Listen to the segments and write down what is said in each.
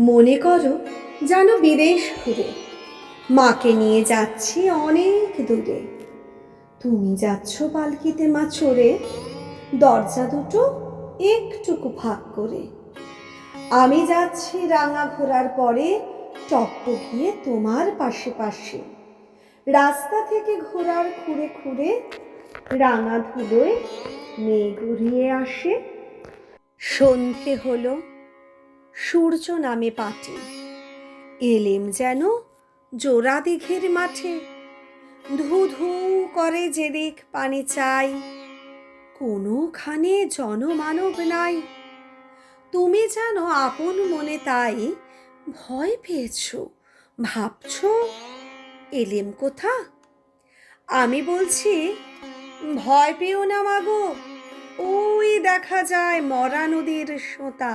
মনে করো যেন বিদেশ ঘুরে। মাকে নিয়ে যাচ্ছি অনেক দূরে। তুমি যাচ্ছ পালকিতে মা চড়ে, দরজা দুটো একটুকু ফাঁক করে। আমি যাচ্ছি রাঙা ঘোরার পরে, টপ্প গিয়ে তোমার পাশে পাশে। রাস্তা থেকে ঘোরার খুঁড়ে খুঁড়ে রাঙা ধুলোয় মেয়ে ঘুরিয়ে আসে। সন্ধে হলো সূর্য নামে পাটে। এলেম যেন জোড়া দিঘের মাঠে। ধু ধু করে যেদিক পানি চাই, কোনোখানে জনমানব নাই। তুমি যেন আপন মনে তাই ভয় পেয়েছ, ভাবছ, এলেম কোথা? আমি বলছি, ভয় পেও না মাগো ওই দেখা যায় মরা নদীর সোঁতা।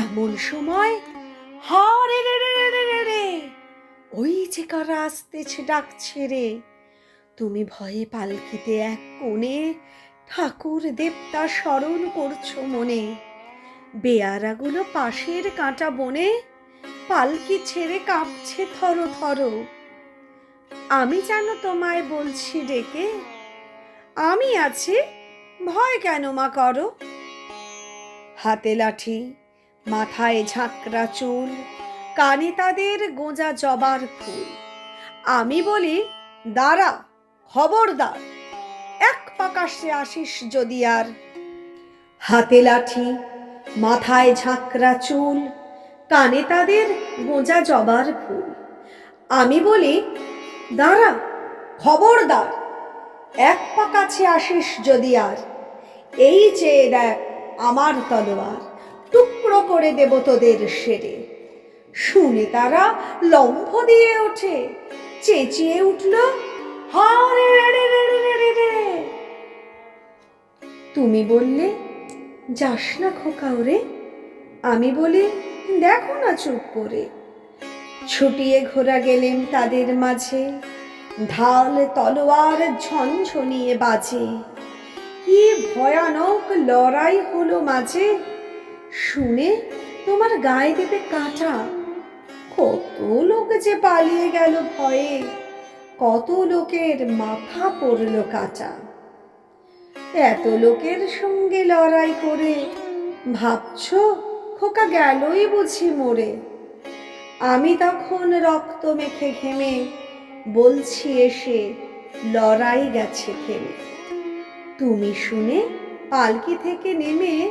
এমন সময়, হরে রে রে রে রে রে ওই যে কারা আসতেছে ডাকছে রে। তুমি ভয়ে পালকিতে এক কোণে ঠাকুর দেবতা স্মরণ করছ মনে। বেয়ারাগুলো পাশের কাঁটা বনে পালকি ছেড়ে কাঁপছে থর থর। আমি যেন তোমায় বলছি ডেকে, আমি আছি, ভয় কেন মা করো? হাতে লাঠি মাথায় ঝাঁকড়া চুল, কানে তাদের গোঁজা জবার ফুল। আমি বলি, দাঁড়া, খবরদার, এক পাকাশে আসিস যদি আর। হাতে লাঠি, মাথায় ঝাঁকড়া চুল, কানে তাদের গোঁজা জবার ফুল। আমি বলি, দাঁড়া, খবরদার, এক পা কাছে আসিস যদি আর। এই চেয়ে দেখ আমার তলোয়ার। টুকরো করে দেব তোদের সেরে। শুনে তারা লম্ফ দিয়ে ওঠে। চেঁচিয়ে উঠল রে রে রে রে রে রে রে। তুমি বললে, যাস না খোকা ওরে আমি বলি, দেখো না চুপ করে। ছুটিয়ে ঘোরা গেলেম তাদের মাঝে। ঢাল, তলোয়ার, ঝনঝনিয়ে বাজে। কি ভয়ানক লড়াই হলো মাঝে। শুনে তোমার গায়ে দেবে কাঁটা। কত লোক যে পালিয়ে গেল ভয়ে, কত লোকের মাথা পড়ল কাটা এত লোকের সঙ্গে লড়াই করে ভাবছ খোকা গেলই বুঝি মরে। আমি তখন রক্ত মেখে ঘেমে বলছি এসে লড়াই গেছে থেমে। তুমি শুনে পালকি থেকে নেমে